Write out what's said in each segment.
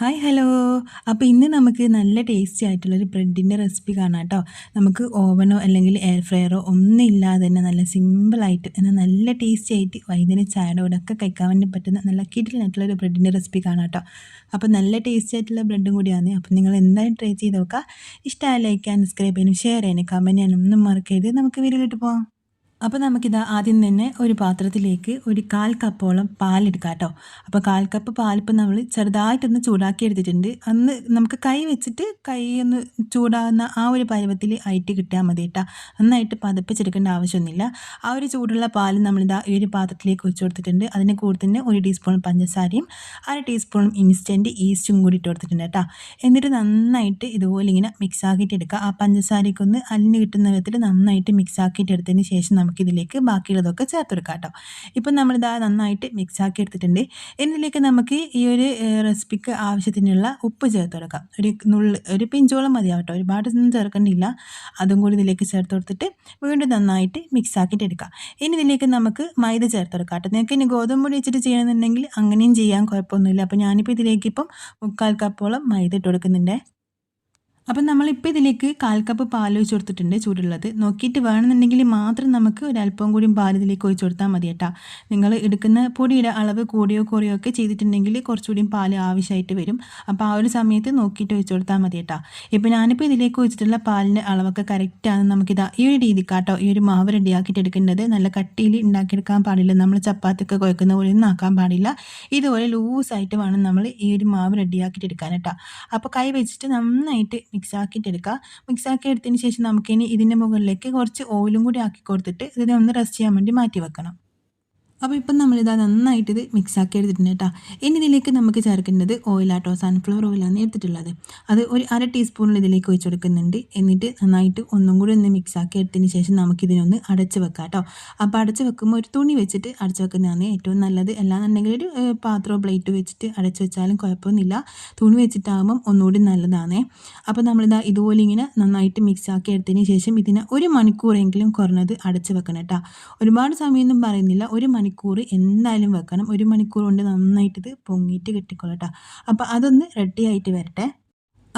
Hi hello അപ്പോൾ ഇന്ന് നമുക്ക് നല്ല ടേസ്റ്റി ആയിട്ടുള്ളൊരു ബ്രെഡിന്റെ റെസിപ്പി കാണാം കേട്ടോ നമുക്ക് ഓവനോ അല്ലെങ്കിൽ എയർ ഫ്രയറോ ഒന്നും ഇല്ലാതെ തന്നെ നല്ല സിമ്പിളായിട്ട് എന്നാൽ നല്ല ടേസ്റ്റി ആയിട്ട് വൈകുന്നേരം ചായയുടെ ഒക്കെ കഴിക്കാൻ വേണ്ടി പറ്റുന്ന നല്ല കിടിലായിട്ടുള്ളൊരു ബ്രെഡിന്റെ റെസിപ്പി കാണാം കേട്ടോ അപ്പോൾ നല്ല ടേസ്റ്റി ആയിട്ടുള്ള ബ്രെഡും കൂടിയാണ്. അപ്പോൾ നിങ്ങൾ എന്തായാലും ട്രൈ ചെയ്ത് നോക്കുക. ഇഷ്ടമായ ലൈക്ക് സബ്സ്ക്രൈബ് ചെയ്യാനും ഷെയർ ചെയ്യാനും കമന്റ് ചെയ്യാനും ഒന്നും മറക്കരുത്. നമുക്ക് വീഡിയോയിലിട്ട് പോകാം അപ്പോൾ നമുക്കിത് ആദ്യം തന്നെ ഒരു പാത്രത്തിലേക്ക് ഒരു കാൽ കപ്പോളം പാലെടുക്കാം കേട്ടോ അപ്പോൾ കാൽ കപ്പ് പാലിപ്പോൾ നമ്മൾ ചെറുതായിട്ടൊന്ന് ചൂടാക്കി എടുത്തിട്ടുണ്ട് അന്ന് നമുക്ക് കൈ വെച്ചിട്ട് കൈ ഒന്ന് ചൂടാകുന്ന ആ ഒരു പരുവത്തിൽ ആയിട്ട് കിട്ടിയാൽ മതി കേട്ടോ നന്നായിട്ട് പതപ്പിച്ചെടുക്കേണ്ട ആവശ്യമൊന്നുമില്ല. ആ ഒരു ചൂടുള്ള പാൽ നമ്മളിതാ ഈ ഒരു പാത്രത്തിലേക്ക് വെച്ച് കൊടുത്തിട്ടുണ്ട്. അതിന് കൂടെ തന്നെ ഒരു ടീസ്പൂൺ പഞ്ചസാരയും അര ടീസ്പൂൺ ഇൻസ്റ്റന്റ് ഈസ്റ്റും കൂടി ഇട്ട് കൊടുത്തിട്ടുണ്ട് കേട്ടോ. എന്നിട്ട് നന്നായിട്ട് ഇതുപോലെ ഇങ്ങനെ മിക്സ് ആക്കിയിട്ട് എടുക്കുക ആ പഞ്ചസാരയ്ക്കൊന്ന് അലിഞ്ഞ് കിട്ടുന്ന വിധത്തിൽ നന്നായിട്ട് മിക്സ് ആക്കിയിട്ട് എടുത്തതിന് ശേഷം നമുക്കിതിലേക്ക് ബാക്കിയുള്ളതൊക്കെ ചേർത്ത് കൊടുക്കാം കേട്ടോ ഇപ്പം നമ്മളിതാ നന്നായിട്ട് മിക്സ് ആക്കി എടുത്തിട്ടുണ്ട് ഇതിലേക്ക് നമുക്ക് ഈ ഒരു റെസിപ്പിക്ക് ആവശ്യത്തിനുള്ള ഉപ്പ് ചേർത്ത് കൊടുക്കാം ഒരു നുള്ള് ഒരു പിഞ്ചോളം മതിയാവും കേട്ടോ ഒരുപാടൊന്നും ചേർക്കേണ്ടില്ല. അതും കൂടി ഇതിലേക്ക് ചേർത്ത് കൊടുത്തിട്ട് വീണ്ടും നന്നായിട്ട് മിക്സ് ആക്കിയിട്ട് എടുക്കാം ഇനി ഇതിലേക്ക് നമുക്ക് മൈദ ചേർത്ത് കൊടുക്കാം കേട്ടോ നിങ്ങൾക്ക് ഇനി ഗോതമ്പ് പൊടി വെച്ചിട്ട് ചെയ്യണമെന്നുണ്ടെങ്കിൽ അങ്ങനെയും ചെയ്യാൻ കുഴപ്പമൊന്നുമില്ല. അപ്പോൾ ഞാനിപ്പോൾ ഇതിലേക്ക് ഇപ്പം മുക്കാൽ കപ്പോളം മൈദ ഇട്ട് കൊടുക്കുന്നുണ്ട്. അപ്പം നമ്മളിപ്പോൾ ഇതിലേക്ക് കാൽ കപ്പ് പാൽ ഒഴിച്ച് കൊടുത്തിട്ടുണ്ട് ചൂടുള്ളത്. നോക്കിയിട്ട് വേണമെന്നുണ്ടെങ്കിൽ മാത്രം നമുക്ക് ഒരല്പം കൂടി പാൽ ഇതിലേക്ക് ഒഴിച്ച് കൊടുത്താൽ മതി കേട്ടോ. നിങ്ങൾ എടുക്കുന്ന പൊടിയുടെ അളവ് കൂടിയോ കുറയോ ഒക്കെ ചെയ്തിട്ടുണ്ടെങ്കിൽ കുറച്ചുകൂടി പാൽ ആവശ്യമായിട്ട് വരും. അപ്പോൾ ആ ഒരു സമയത്ത് നോക്കിയിട്ട് ഒഴിച്ച് കൊടുത്താൽ മതി കേട്ടോ. ഇപ്പോൾ ഞാനിപ്പോൾ ഇതിലേക്ക് ഒഴിച്ചിട്ടുള്ള പാലിന്റെ അളവൊക്കെ കറക്റ്റാണ് നമുക്കിതാ ഈ ഒരു രീതിക്കാട്ടോ ഈ ഒരു മാവ് റെഡിയാക്കിയിട്ട് എടുക്കേണ്ടത്. നല്ല കട്ടിയിൽ ഉണ്ടാക്കിയെടുക്കാൻ പാടില്ല. നമ്മൾ ചപ്പാത്തിയൊക്കെ കുഴക്കുന്ന പോലെ ഒന്നും ആക്കാൻ പാടില്ല. ഇതുപോലെ ലൂസായിട്ട് വേണം നമ്മൾ ഈ ഒരു മാവ് റെഡിയാക്കിയിട്ട് എടുക്കാൻ കേട്ടോ. അപ്പോൾ കൈ വെച്ചിട്ട് നന്നായിട്ട് മിക്സ് ആക്കിയിട്ട് എടുക്കുക മിക്സ് ആക്കി എടുത്തതിന് ശേഷം നമുക്കിനി ഇതിന്റെ മുകളിലേക്ക് കുറച്ച് ഓയിലും കൂടി ആക്കി കൊടുത്തിട്ട് ഇതിനെ ഒന്ന് റെസ്റ്റ് ചെയ്യാൻ വേണ്ടി മാറ്റി വെക്കണം അപ്പോൾ ഇപ്പം നമ്മളിതാ നന്നായിട്ട് ഇത് മിക്സ് ആക്കി എടുത്തിട്ടുണ്ട് കേട്ടോ ഇനി ഇതിലേക്ക് നമുക്ക് ചേർക്കേണ്ടത് ഓയിലാട്ടോ സൺഫ്ലവർ ഓയിലാണ് എടുത്തിട്ടുള്ളത്. അത് ഒരു അര ടീസ്പൂണിൽ ഇതിലേക്ക് ഒഴിച്ചു കൊടുക്കുന്നുണ്ട്. എന്നിട്ട് നന്നായിട്ട് ഒന്നും കൂടി ഒന്ന് മിക്സ് ആക്കി എടുത്തതിന് ശേഷം നമുക്കിതിനൊന്ന് അടച്ച് വെക്കാം കേട്ടോ അപ്പോൾ അടച്ച് വെക്കുമ്പോൾ ഒരു തുണി വെച്ചിട്ട് അടച്ച് വെക്കുന്നതാണ് ഏറ്റവും നല്ലത്. അല്ലാന്നുണ്ടെങ്കിൽ ഒരു പാത്രമോ പ്ലേറ്റ് വെച്ചിട്ട് അടച്ച് വെച്ചാലും കുഴപ്പമൊന്നുമില്ല. തുണി വെച്ചിട്ടാകുമ്പം ഒന്നുകൂടി നല്ലതാണ്. അപ്പോൾ നമ്മളിതാ ഇതുപോലെ ഇങ്ങനെ നന്നായിട്ട് മിക്സ് ആക്കി എടുത്തതിന് ശേഷം ഇതിനെ ഒരു മണിക്കൂറെങ്കിലും കുറഞ്ഞത് അടച്ച് വെക്കണം കേട്ടോ ഒരുപാട് സമയമൊന്നും പറയുന്നില്ല. ഒരു മണിക്കൂർ മണിക്കൂർ എന്തായാലും വെക്കണം. ഒരു മണിക്കൂർ കൊണ്ട് നന്നായിട്ടിത് പൊങ്ങിയിട്ട് കേട്ടോ അപ്പോൾ അതൊന്ന് റെഡി ആയിട്ട് വരട്ടെ.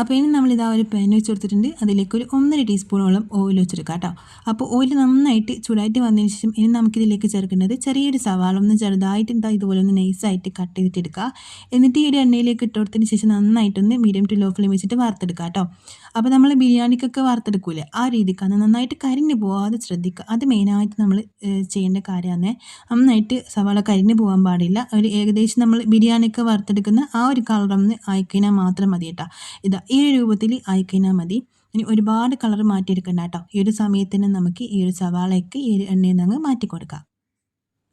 അപ്പോൾ ഇനി നമ്മൾ ഇതാ ഒരു പാൻ വെച്ച് കൊടുത്തിട്ടുണ്ട്. അതിലേക്ക് ഒരു ഒന്നര ടീസ്പൂണോളം ഓയിൽ വെച്ചെടുക്കാം കേട്ടോ. അപ്പോൾ ഓയിൽ നന്നായിട്ട് ചൂടായിട്ട് വന്നതിന് ശേഷം ഇനി നമുക്കിതിലേക്ക് ചേർക്കേണ്ടത് ചെറിയൊരു സവാള ഒന്ന് ചെറുതായിട്ട് എന്താ ഇതുപോലെ ഒന്ന് നൈസായിട്ട് കട്ട് ചെയ്തിട്ട് എടുക്കുക എന്നിട്ട് ഈ ഒരു എണ്ണയിലേക്ക് ഇട്ട് കൊടുത്തതിന് ശേഷം നന്നായിട്ടൊന്ന് മീഡിയം ടു ലോ ഫ്ലെയിം വെച്ചിട്ട് വറുത്തെടുക്കുക കേട്ടോ. അപ്പോൾ നമ്മൾ ബിരിയാണിക്കൊക്കെ വറുത്തെടുക്കൂലേ? ആ രീതിക്കാണ് നന്നായിട്ട് കരിഞ്ഞു പോകാതെ ശ്രദ്ധിക്കുക. അത് മെയിനായിട്ട് നമ്മൾ ചെയ്യേണ്ട കാര്യമാണ്. നന്നായിട്ട് സവാള കരിഞ്ഞു പോകാൻ പാടില്ല. ഒരു ഏകദേശം നമ്മൾ ബിരിയാണിയൊക്കെ വറുത്തെടുക്കുന്ന ആ ഒരു കളറൊന്ന് ആയിക്കഴിഞ്ഞാൽ മാത്രം മതി കേട്ടോ. ഇതാ ഈ ഒരു രൂപത്തിൽ ആയിക്കഴിഞ്ഞാൽ മതി. ഇനി ഒരുപാട് കളർ മാറ്റിയെടുക്കണ്ട കേട്ടോ. ഈ ഒരു സമയത്തിന് നമുക്ക് ഈ ഒരു സവാളയ്ക്ക് ഈ ഒരു എണ്ണയിൽ നിന്ന് മാറ്റി കൊടുക്കാം.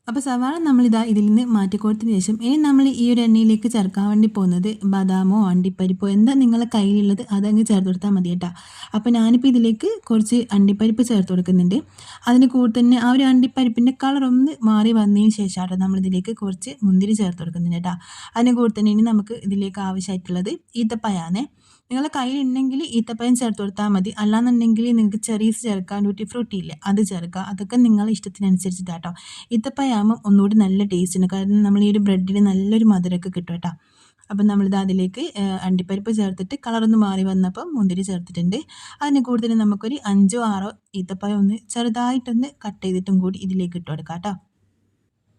അപ്പോൾ സവാള നമ്മളിതാ ഇതിൽ നിന്ന് മാറ്റി കൊടുത്തതിന് ശേഷം ഇനി നമ്മൾ ഈ ഒരു എണ്ണയിലേക്ക് ചേർക്കാൻ വേണ്ടി പോകുന്നത് ബദാമോ അണ്ടിപ്പരിപ്പോ എന്താ നിങ്ങളുടെ കയ്യിലുള്ളത് അതങ്ങ് ചേർത്ത് കൊടുത്താൽ മതി കേട്ടോ. അപ്പോൾ ഞാനിപ്പോൾ ഇതിലേക്ക് കുറച്ച് അണ്ടിപ്പരിപ്പ് ചേർത്ത് കൊടുക്കുന്നുണ്ട്. അതിന് കൂടെ തന്നെ ആ ഒരു അണ്ടിപ്പരിപ്പിന്റെ കളർ ഒന്ന് മാറി വന്നതിന് ശേഷമാണ് നമ്മളിതിലേക്ക് കുറച്ച് മുന്തിരി ചേർത്ത് കൊടുക്കുന്നുണ്ട് കേട്ടോ. അതിന് കൂടെ തന്നെ ഇനി നമുക്ക് ഇതിലേക്ക് ആവശ്യമായിട്ടുള്ളത് ഈത്തപ്പയാണേ നിങ്ങളുടെ കയ്യിലുണ്ടെങ്കിൽ ഈത്തപ്പഴം ചേർത്ത് കൊടുത്താൽ മതി. അല്ലാന്നുണ്ടെങ്കിൽ നിങ്ങൾക്ക് ചെറീസ് ചേർക്കാൻ ഡ്യൂട്ടി ഫ്രൂട്ടി ഇല്ലേ അത് ചേർക്കുക. അതൊക്കെ നിങ്ങളുടെ ഇഷ്ടത്തിനനുസരിച്ചിട്ടാട്ടോ ഈത്തപ്പഴമാകുമ്പം ഒന്നുകൂടി നല്ല ടേസ്റ്റ് ഉണ്ട്. കാരണം നമ്മൾ ഈ ഒരു ബ്രെഡിന് നല്ലൊരു മധുരമൊക്കെ കിട്ടും കേട്ടോ. അപ്പം നമ്മളിത് അതിലേക്ക് അണ്ടിപ്പരിപ്പ് ചേർത്തിട്ട് കളറൊന്ന് മാറി വന്നപ്പോൾ മുന്തിരി ചേർത്തിട്ടുണ്ട്. അതിന് കൂടുതൽ നമുക്കൊരു അഞ്ചോ ആറോ ഈത്തപ്പഴം ഒന്ന് ചെറുതായിട്ടൊന്ന് കട്ട് ചെയ്തിട്ടും കൂടി ഇതിലേക്ക് ഇട്ട് കൊടുക്കാം കേട്ടോ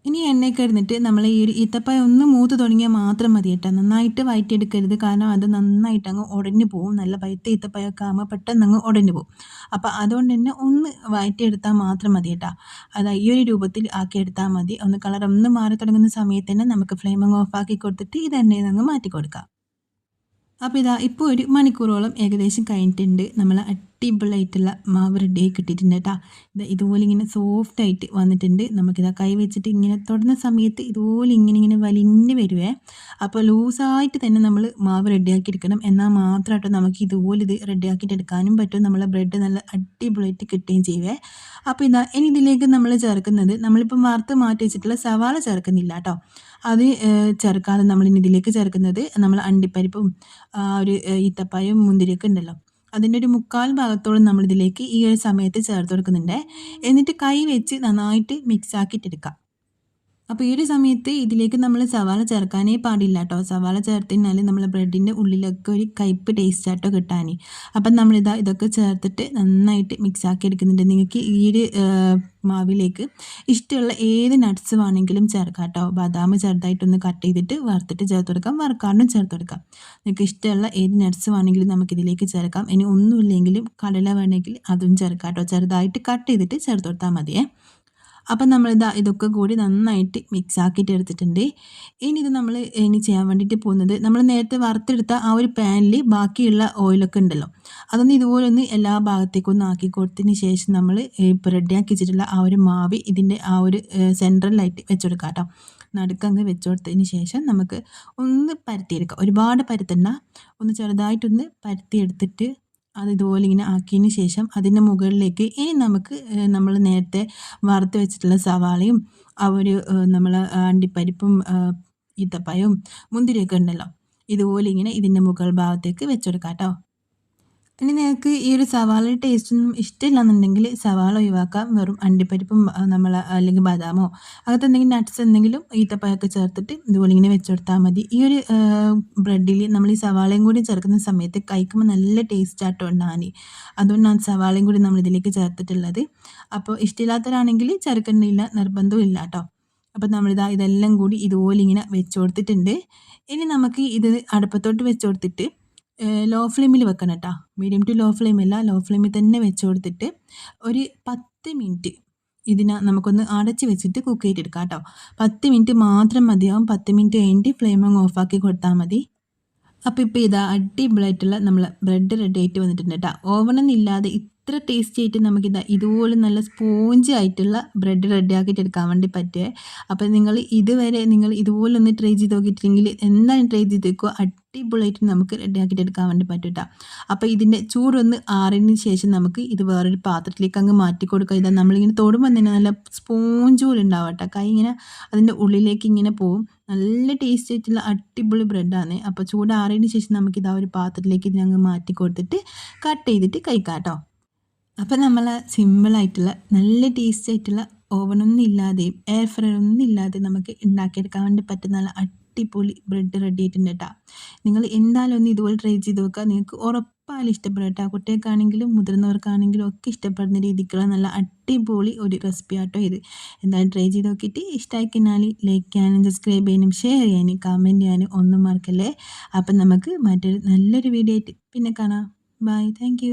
ഇനി എണ്ണയൊക്കെ ഇരുന്നിട്ട് നമ്മൾ ഈ ഒരു ഇത്തപ്പായ ഒന്ന് മൂത്ത് തുടങ്ങിയാൽ മാത്രം മതി കേട്ടോ. നന്നായിട്ട് വയറ്റിയെടുക്കരുത്. കാരണം അത് നന്നായിട്ട് അങ്ങ് ഉടഞ്ഞു പോകും നല്ല പഴുത്ത ഈത്തപ്പഴമൊക്കെ ആകുമ്പോൾ പെട്ടെന്ന് അങ്ങ് ഉടഞ്ഞു പോകും അപ്പോൾ അതുകൊണ്ട് തന്നെ ഒന്ന് വയറ്റിയെടുത്താൽ മാത്രം മതി കേട്ടോ. അത് ഈ ഒരു രൂപത്തിൽ ആക്കി എടുത്താൽ മതി. ഒന്ന് കളർ ഒന്ന് മാറി തുടങ്ങുന്ന സമയത്ത് തന്നെ നമുക്ക് ഫ്ലെയിം അങ്ങ് ആക്കി കൊടുത്തിട്ട് ഇത് എണ്ണയിൽ നിന്ന് മാറ്റി കൊടുക്കാം. അപ്പോൾ ഇതാ ഇപ്പോൾ ഒരു മണിക്കൂറോളം ഏകദേശം കഴിഞ്ഞിട്ടുണ്ട്. നമ്മൾ അടിപൊളിയായിട്ടുള്ള മാവ് റെഡി ആയി കിട്ടിയിട്ടുണ്ട് കേട്ടോ ഇത് ഇതുപോലെ ഇങ്ങനെ സോഫ്റ്റ് ആയിട്ട് വന്നിട്ടുണ്ട്. നമുക്കിതാ കൈ വെച്ചിട്ട് ഇങ്ങനെ തൊടുന്ന സമയത്ത് ഇതുപോലെ ഇങ്ങനെ ഇങ്ങനെ വലിഞ്ഞ് വരുവേ. അപ്പോൾ ലൂസായിട്ട് തന്നെ നമ്മൾ മാവ് റെഡിയാക്കി എടുക്കണം. എന്നാൽ മാത്രമായിട്ട് നമുക്ക് ഇതുപോലെ ഇത് റെഡിയാക്കിയിട്ട് എടുക്കാനും പറ്റും. നമ്മളെ ബ്രെഡ് നല്ല അടിപൊളിയായിട്ട് കിട്ടുകയും ചെയ്യുവേ. അപ്പോൾ ഇതാ ഇനി ഇതിലേക്ക് നമ്മൾ ചേർക്കുന്നത് നമ്മളിപ്പം വറുത്ത് മാറ്റി വെച്ചിട്ടുള്ള സവാള ചേർക്കുന്നില്ല കേട്ടോ അത് ചേർക്കാതെ നമ്മളിനി ഇതിലേക്ക് ചേർക്കുന്നത് നമ്മൾ അണ്ടിപ്പരിപ്പും ഒരു ഈത്തപ്പായും മുന്തിരിയൊക്കെ ഉണ്ടല്ലോ. അതിന്റെ ഒരു മുക്കാൽ ഭാഗത്തോളം നമ്മളിതിലേക്ക് ഈ ഒരു സമയത്ത് ചേർത്ത് കൊടുക്കുന്നുണ്ട്. എന്നിട്ട് കൈ വെച്ച് നന്നായിട്ട് മിക്സ് ആക്കിയിട്ടെടുക്കാം. അപ്പോൾ ഈ ഒരു സമയത്ത് ഇതിലേക്ക് നമ്മൾ സവാള ചേർക്കാനേ പാടില്ല കേട്ടോ സവാള ചേർത്ത് കഴിഞ്ഞാൽ നമ്മൾ ബ്രെഡിന്റെ ഉള്ളിലൊക്കെ ഒരു കയ്പ്പ് ടേസ്റ്റ് ആട്ടോ കിട്ടാൻ അപ്പം നമ്മളിതാ ഇതൊക്കെ ചേർത്തിട്ട് നന്നായിട്ട് മിക്സ് ആക്കി എടുക്കുന്നുണ്ട്. നിങ്ങൾക്ക് ഈ ഒരു മാവിലേക്ക് ഇഷ്ടമുള്ള ഏത് നട്ട്സ് വേണമെങ്കിലും ചേർക്കാം കേട്ടോ ബദാം ചെറുതായിട്ടൊന്ന് കട്ട് ചെയ്തിട്ട് വറുത്തിട്ട് ചേർത്ത് കൊടുക്കാം. വറുക്കാണ്ടും ചേർത്ത് കൊടുക്കാം. നിങ്ങൾക്ക് ഇഷ്ടമുള്ള ഏത് നട്ട്സ് വേണമെങ്കിലും നമുക്കിതിലേക്ക് ചേർക്കാം. ഇനി ഒന്നുമില്ലെങ്കിലും കടല വേണമെങ്കിൽ അതും ചേർക്കാം കേട്ടോ ചെറുതായിട്ട് കട്ട് ചെയ്തിട്ട് ചേർത്ത് കൊടുത്താൽ മതിയേ. അപ്പം നമ്മളിതാ ഇതൊക്കെ കൂടി നന്നായിട്ട് മിക്സ് ആക്കിയിട്ട് എടുത്തിട്ടുണ്ട്. ഇനി ഇത് നമ്മൾ ഇനി ചെയ്യാൻ വേണ്ടിയിട്ട് പോകുന്നത് നമ്മൾ നേരത്തെ വറുത്തെടുത്ത ആ ഒരു പാനിൽ ബാക്കിയുള്ള ഓയിലൊക്കെ ഉണ്ടല്ലോ. അതൊന്ന് ഇതുപോലെ ഒന്ന് എല്ലാ ഭാഗത്തേക്കും ഒന്ന് ആക്കി കൊടുത്തതിന് ശേഷം നമ്മൾ ഇപ്പോൾ റെഡിയാക്കി വെച്ചിട്ടുള്ള ആ ഒരു മാവി ഇതിന്റെ ആ ഒരു സെൻട്രലായിട്ട് വെച്ചെടുക്കാം കേട്ടോ. നടുക്കങ്ങ് വെച്ച് കൊടുത്തതിന് ശേഷം നമുക്ക് ഒന്ന് പരത്തിയെടുക്കാം. ഒരുപാട് പരത്തണ്ട. ഒന്ന് ചെറുതായിട്ടൊന്ന് പരത്തിയെടുത്തിട്ട് അത് ഇതുപോലെ ഇങ്ങനെ ആക്കിയതിന് ശേഷം അതിന്റെ മുകളിലേക്ക് ഇനി നമുക്ക് നമ്മൾ നേരത്തെ വറുത്ത് വെച്ചിട്ടുള്ള സവാളയും ആ ഒരു നമ്മൾ അണ്ടിപ്പരിപ്പും ഈത്തപ്പഴവും മുന്തിരിയൊക്കെ ഉണ്ടല്ലോ. ഇതുപോലെ ഇങ്ങനെ ഇതിന്റെ മുകൾ ഭാഗത്തേക്ക് വെച്ചെടുക്കാം കേട്ടോ ഇനി നിങ്ങൾക്ക് ഈ ഒരു സവാള ടേസ്റ്റ് ഒന്നും ഇഷ്ടമില്ലാന്നുണ്ടെങ്കിൽ സവാള ഒഴിവാക്കാം. വെറും അണ്ടിപ്പരിപ്പും നമ്മൾ അല്ലെങ്കിൽ ബദാമോ അങ്ങനത്തെ എന്തെങ്കിലും നട്ട്സ് എന്തെങ്കിലും ഈത്തപ്പഴമൊക്കെ ചേർത്തിട്ട് ഇതുപോലെ ഇങ്ങനെ വെച്ചെടുത്താൽ മതി. ഈ ഒരു ബ്രെഡിൽ നമ്മൾ ഈ സവാളയും കൂടി ചേർക്കുന്ന സമയത്ത് കഴിക്കുമ്പോൾ നല്ല ടേസ്റ്റ് ആട്ടോ ഉണ്ടാകാൻ അതുകൊണ്ടാണ് സവാളയും കൂടി നമ്മൾ ഇതിലേക്ക് ചേർത്തിട്ടുള്ളത്. അപ്പോൾ ഇഷ്ടമില്ലാത്തവരാണെങ്കിൽ ചേർക്കേണ്ടില്ല നിർബന്ധവും ഇല്ല കേട്ടോ അപ്പോൾ നമ്മളിതാ ഇതെല്ലാം കൂടി ഇതുപോലെ ഇങ്ങനെ വെച്ച് കൊടുത്തിട്ടുണ്ട്. ഇനി നമുക്ക് ഇത് അടുപ്പത്തോട്ട് വെച്ച് കൊടുത്തിട്ട് ലോ ഫ്ലെയിമിൽ വെക്കണം കേട്ടോ മീഡിയം ടു ലോ ഫ്ലെയിമല്ല ലോ ഫ്ലെയിമിൽ തന്നെ വെച്ച് കൊടുത്തിട്ട് ഒരു പത്ത് മിനിറ്റ് ഇതിനെ നമുക്കൊന്ന് അടച്ച് വെച്ചിട്ട് കുക്ക് ചെയ്തെടുക്കാം കേട്ടോ പത്ത് മിനിറ്റ് മാത്രം മതിയാവും. പത്ത് മിനിറ്റ് കഴിഞ്ഞിട്ട് ഫ്ലെയിം അങ്ങ് ഓഫാക്കി കൊടുത്താൽ മതി. അപ്പോൾ ഇപ്പോൾ ഇതാ അടിപൊളിയായിട്ടുള്ള നമ്മൾ ബ്രെഡ് റെഡി ആയിട്ട് വന്നിട്ടുണ്ട് കേട്ടോ ഓവണൊന്നും ഇത്ര ടേസ്റ്റി ആയിട്ട് നമുക്കിതാ ഇതുപോലെ നല്ല സ്പോഞ്ച് ആയിട്ടുള്ള ബ്രെഡ് റെഡി ആക്കിയിട്ട് എടുക്കാൻ വേണ്ടി പറ്റുമേ അപ്പോൾ നിങ്ങൾ ഇതുവരെ നിങ്ങൾ ഇതുപോലെ ഒന്ന് ട്രൈ ചെയ്ത് നോക്കിയിട്ടുണ്ടെങ്കിൽ എന്തായാലും ട്രൈ ചെയ്ത് വെക്കുക അടിപൊളിയായിട്ട് നമുക്ക് റെഡി ആക്കിയിട്ട് എടുക്കാൻ വേണ്ടി പറ്റും കേട്ടോ അപ്പോൾ ഇതിന്റെ ചൂടൊന്ന് ആറിന് ശേഷം നമുക്ക് ഇത് വേറൊരു പാത്രത്തിലേക്ക് അങ്ങ് മാറ്റി കൊടുക്കുക ഇതാ നമ്മളിങ്ങനെ തൊടുമ്പോൾ തന്നെ നല്ല സ്പോഞ്ച് പോലെ ഉണ്ടാവും കേട്ടോ കൈ ഇങ്ങനെ അതിന്റെ ഉള്ളിലേക്ക് ഇങ്ങനെ പോവും. നല്ല ടേസ്റ്റ് ആയിട്ടുള്ള അടിപൊളി ബ്രെഡാണ് അപ്പോൾ ചൂടാറിയതിന് ശേഷം നമുക്കിത് ഒരു പാത്രത്തിലേക്ക് ഇതിനങ്ങ് മാറ്റി കൊടുത്തിട്ട് കട്ട് ചെയ്തിട്ട് കഴിക്കാം കേട്ടോ അപ്പോൾ നമ്മൾ സിമ്പിളായിട്ടുള്ള നല്ല ടേസ്റ്റ് ആയിട്ടുള്ള ഓവനൊന്നും ഇല്ലാതെയും എയർ ഫ്രയർ ഒന്നും ഇല്ലാതെ നമുക്ക് ഉണ്ടാക്കിയെടുക്കാൻ വേണ്ടി പറ്റുന്ന നല്ല അടിപൊളി ബ്രെഡ് റെഡി ആയിട്ടുണ്ട് കേട്ടോ നിങ്ങൾ എന്തായാലും ഒന്ന് ഇതുപോലെ ട്രൈ ചെയ്ത് നോക്കുക. നിങ്ങൾക്ക് ഉറപ്പായാലും ഇഷ്ടപ്പെടും കേട്ടോ കുട്ടികൾക്കാണെങ്കിലും മുതിർന്നവർക്കാണെങ്കിലും ഒക്കെ ഇഷ്ടപ്പെടുന്ന രീതിക്കുള്ള നല്ല അടിപൊളി ഒരു റെസിപ്പി ആട്ടോ ഇത്. എന്തായാലും ട്രൈ ചെയ്ത് നോക്കിയിട്ട് ഇഷ്ടമായി കഴിഞ്ഞാൽ ലൈക്ക് ചെയ്യാനും സബ്സ്ക്രൈബ് ചെയ്യാനും ഷെയർ ചെയ്യാനും കമന്റ് ചെയ്യാനും ഒന്നും മറക്കല്ലേ. അപ്പം നമുക്ക് മറ്റൊരു നല്ലൊരു വീഡിയോ ആയിട്ട് പിന്നെ കാണാം. Bye thank